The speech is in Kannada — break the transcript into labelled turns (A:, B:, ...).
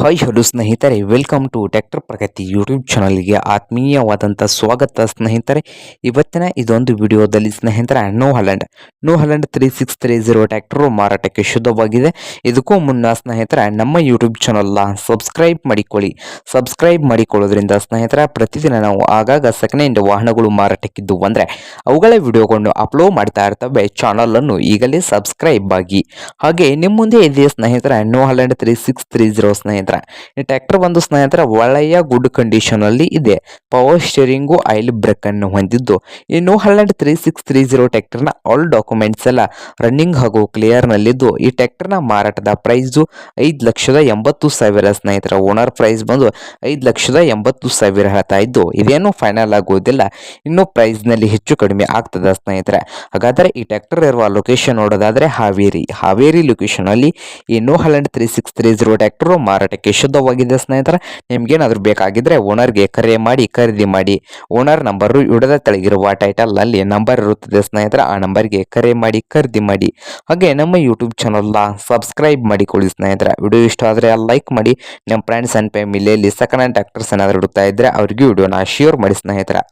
A: ಹಾಯ್ ಹಲೋ ಸ್ನೇಹಿತರೆ welcome to tractor Pragati YouTube ಚಾನಲ್ಗೆ ಆತ್ಮೀಯವಾದಂಥ ಸ್ವಾಗತ ಸ್ನೇಹಿತರೆ. ಇವತ್ತಿನ ಇದೊಂದು ವಿಡಿಯೋದಲ್ಲಿ ಸ್ನೇಹಿತರೆ New Holland New Holland three six three zero tractor ಮಾರಾಟಕ್ಕೆ ಶುದ್ಧವಾಗಿದೆ. ಇದಕ್ಕೂ ಮುನ್ನ ಸ್ನೇಹಿತರೆ, ನಮ್ಮ ಯೂಟ್ಯೂಬ್ ಚಾನಲ್ನ ಸಬ್ಸ್ಕ್ರೈಬ್ ಮಾಡಿಕೊಳ್ಳಿ. ಸಬ್ಸ್ಕ್ರೈಬ್ ಮಾಡಿಕೊಳ್ಳೋದ್ರಿಂದ ಸ್ನೇಹಿತರೆ, ಪ್ರತಿದಿನ ನಾವು ಆಗಾಗ ಸೆಕೆಂಡ್ ಹ್ಯಾಂಡ್ ವಾಹನಗಳು ಮಾರಾಟಕ್ಕಿದ್ದು ಅಂದರೆ ಅವುಗಳ ವಿಡಿಯೋಗಳನ್ನು ಅಪ್ಲೋಡ್ ಮಾಡ್ತಾ ಇರ್ತವೆ. ಚಾನಲನ್ನು ಈಗಲೇ ಸಬ್ಸ್ಕ್ರೈಬ್ ಆಗಿ. ಹಾಗೆ ನಿಮ್ಮ ಮುಂದೆ ಇದೆಯೇ ಸ್ನೇಹಿತರೆ New Holland three six three zero ಈ ಟ್ರ್ಯಾಕ್ಟರ್ ಬಂದು ಸ್ನೇಹಿತರ ಒಳ್ಳೆಯ ಗುಡ್ ಕಂಡೀಷನ್ ಅಲ್ಲಿ ಇದೆ. ಪವರ್ ಸ್ಟೇರಿಂಗು ಆಯಿಲ್ ಬ್ರೇಕ್ ಅನ್ನು ಹೊಂದಿದ್ದು. ಈ no hundred three six three zero ಟ್ರ್ಯಾಕ್ಟರ್ನ ಆಲ್ ಡಾಕ್ಯುಮೆಂಟ್ಸ್ ಎಲ್ಲ ರನ್ನಿಂಗ್ ಹಾಗೂ ಕ್ಲಿಯರ್ ನಲ್ಲಿದ್ದು. ಈ ಟ್ರ್ಯಾಕ್ಟರ್ನ ಮಾರಾಟದ ಪ್ರೈಸು ಐದು ಲಕ್ಷದ ಎಂಬತ್ತು ಸಾವಿರ ಸ್ನೇಹಿತರ. ಓನರ್ ಪ್ರೈಸ್ ಬಂದು ಐದು ಲಕ್ಷದ ಎಂಬತ್ತು ಸಾವಿರ ಹೇಳ್ತಾ ಇದ್ದು, ಇದೇನು ಫೈನಲ್ ಆಗುವುದಿಲ್ಲ. ಇನ್ನು ಪ್ರೈಸ್ನಲ್ಲಿ ಹೆಚ್ಚು ಕಡಿಮೆ ಆಗ್ತದ ಸ್ನೇಹಿತರೆ. ಹಾಗಾದರೆ ಈ ಟ್ರ್ಯಾಕ್ಟರ್ ಇರುವ ಲೊಕೇಶನ್ ನೋಡೋದಾದ್ರೆ ಹಾವೇರಿ. ಹಾವೇರಿ ಲೊಕೇಶನ್ ಅಲ್ಲಿ ಈ no hundred three six three zero tractor ಮಾರಾಟಕ್ಕೆ ಶುದ್ಧವಾಗಿದೆ ಸ್ನೇಹಿತರೆ, ನಿಮ್ಗೇನಾದ್ರೂ ಬೇಕಾಗಿದ್ರೆ ಓನರ್ಗೆ ಕರೆ ಮಾಡಿ, ಖರೀದಿ ಮಾಡಿ. ಓನರ್ ನಂಬರು ಇಡದ ತೆಳಗಿರುವ ಟೈಟಲ್ ಅಲ್ಲಿ ನಂಬರ್ ಇರುತ್ತದೆ ಸ್ನೇಹಿತರೆ, ಆ ನಂಬರ್ಗೆ ಕರೆ ಮಾಡಿ, ಖರೀದಿ ಮಾಡಿ. ಹಾಗೆ ನಮ್ಮ ಯೂಟ್ಯೂಬ್ ಚಾನಲ್ನ ಸಬ್ಸ್ಕ್ರೈಬ್ ಮಾಡಿಕೊಳ್ಳಿ ಸ್ನೇಹಿತರೆ. ವಿಡಿಯೋ ಇಷ್ಟ ಆದರೆ ಲೈಕ್ ಮಾಡಿ. ನಮ್ಮ ಫ್ರೆಂಡ್ಸ್ ಆ್ಯಂಡ್ ಫ್ಯಾಮಿಲಿಯಲ್ಲಿ ಸೆಕೆಂಡ್ ಹ್ಯಾಂಡ್ ಆ್ಯಕ್ಟರ್ಸ್ ಏನಾದರೂ ಇಡ್ತಾ ಇದ್ದರೆ ಅವ್ರಿಗೆ ವಿಡಿಯೋನ ಶೇರ್ ಮಾಡಿ ಸ್ನೇಹಿತರೆ.